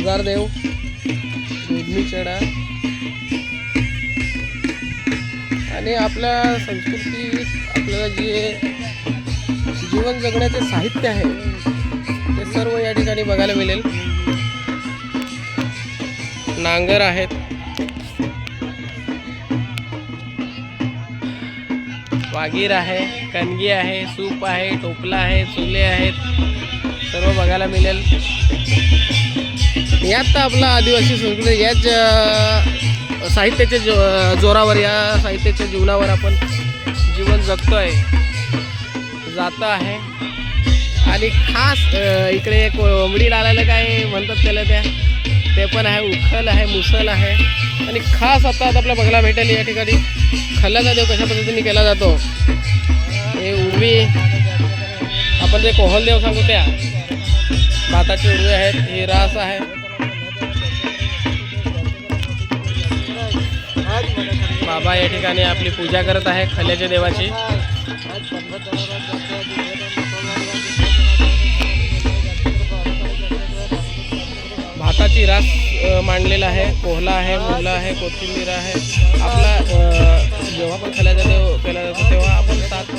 गुलजार देव जोडणी चढा. आणि आपल्या संस्कृतीत आपल्याला जे जीवन जगण्याचे साहित्य आहे ते सर्व या ठिकाणी बघायला मिळेल. नांगर आहेत. वागीर आहे कणगी आहे सूप आहे टोपला आहे चुले आहेत. सर्व बघायला मिळेल. यात आपला आदिवासी संस्कृती याच साहित्याच्या जो जोरावर या साहित्याच्या जीवनावर आपण जीवन जगतो आहे जातं आहे. आणि खास इकडे इकडे कोंबडी डालायला काय म्हणतात त्याला त्या ते पण आहे उखल आहे मुसल आहे. आणि खास आता आता आपल्याला बघायला भेटेल या ठिकाणी. खल्ल्याचा देव कशा पद्धतीने केला जातो? हे उर्वी आपण जे कोहल देव त्या भाताचे उर्वी आहेत हे रास आहे. बाबा या ठिकाणी आपली पूजा करत आहे खल्याच्या देवाची. भाताची रास मांडलेला आहे कोहला आहे मुला आहे कोथिंबीर आहे. आपला जेव्हा पण खल्याचा देव केला जातो तेव्हा आपण सात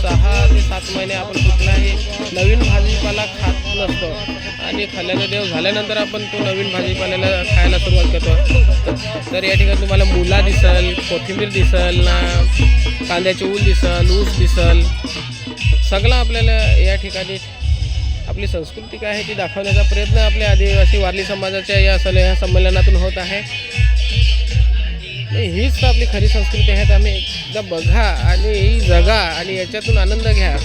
सहा ते सात महिने आपण कुठलाही नवीन भाजीपाला खात नसतो. आणि खल्याचा देव झाल्यानंतर आपण तो नवीन भाजीपाल्याला खायला सुरुवात करतो. तर या ठिकाणी तुम्हाला मुला दिसल कोथिंबीर दिसल ना कांद्याची ऊल दिसल ऊस दिसल. सगळं आपल्याला या ठिकाणी आपली संस्कृती काय आहे ती दाखवण्याचा प्रयत्न आपल्या आदिवासी वारली समाजाच्या या सल या संमेलनातून होत आहे. हीच तर आपली खरी संस्कृती आहे तर आम्ही एकदा बघा आणि ही जगा आणि याच्यातून आनंद घ्या.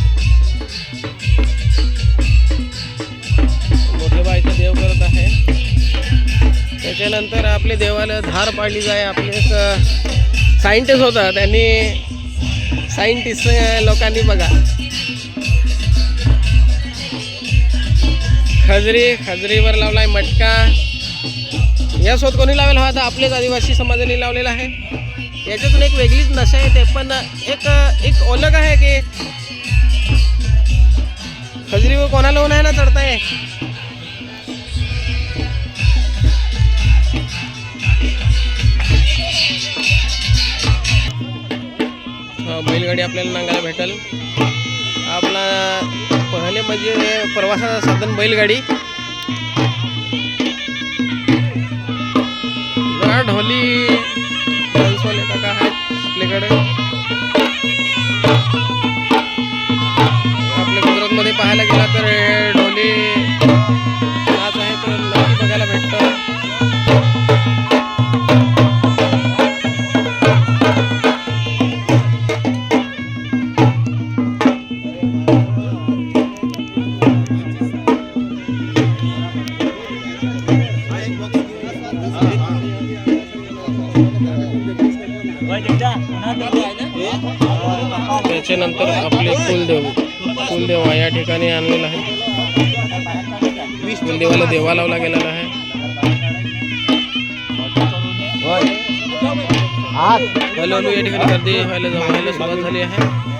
मोठे बा देव करत आहे. त्याच्यानंतर आपले देवाला धार पाडली जाय आपले एक सायंटिस्ट होता त्यांनी सायंटिस्ट लोकांनी बघा. खजरी खजरीवर लावलाय मटका. या शोध कोणी लावलेला तर आपलेच आदिवासी समाजाने लावलेला आहे. याच्यातून एक वेगळीच नशा आहे ते पण एक एक ओळख आहे की खजरीवर कोणाला नाही ना चढताय? बैलगाडी आपल्याला नांगायला भेटेल. आपला पहिले म्हणजे प्रवासाचं साधन बैलगाडी. ढोली डान्सवाले काका आहेत आपल्याकडे. आपल्या गुजरातमध्ये पाहायला गेला तर ढोली त्याच्यानंतर आपले कुलदेव. कुलदेव या ठिकाणी आणलेला आहे. कुलदेवाला देवा लावला गेलेला आहे. हळूहळू या ठिकाणी गर्दी व्हायला व्हायला सुरुवात झाली आहे.